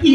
কি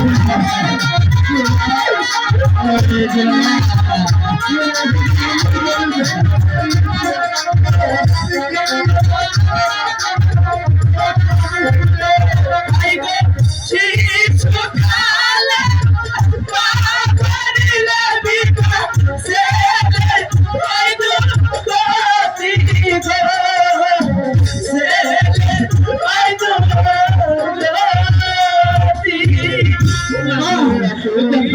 Thank you.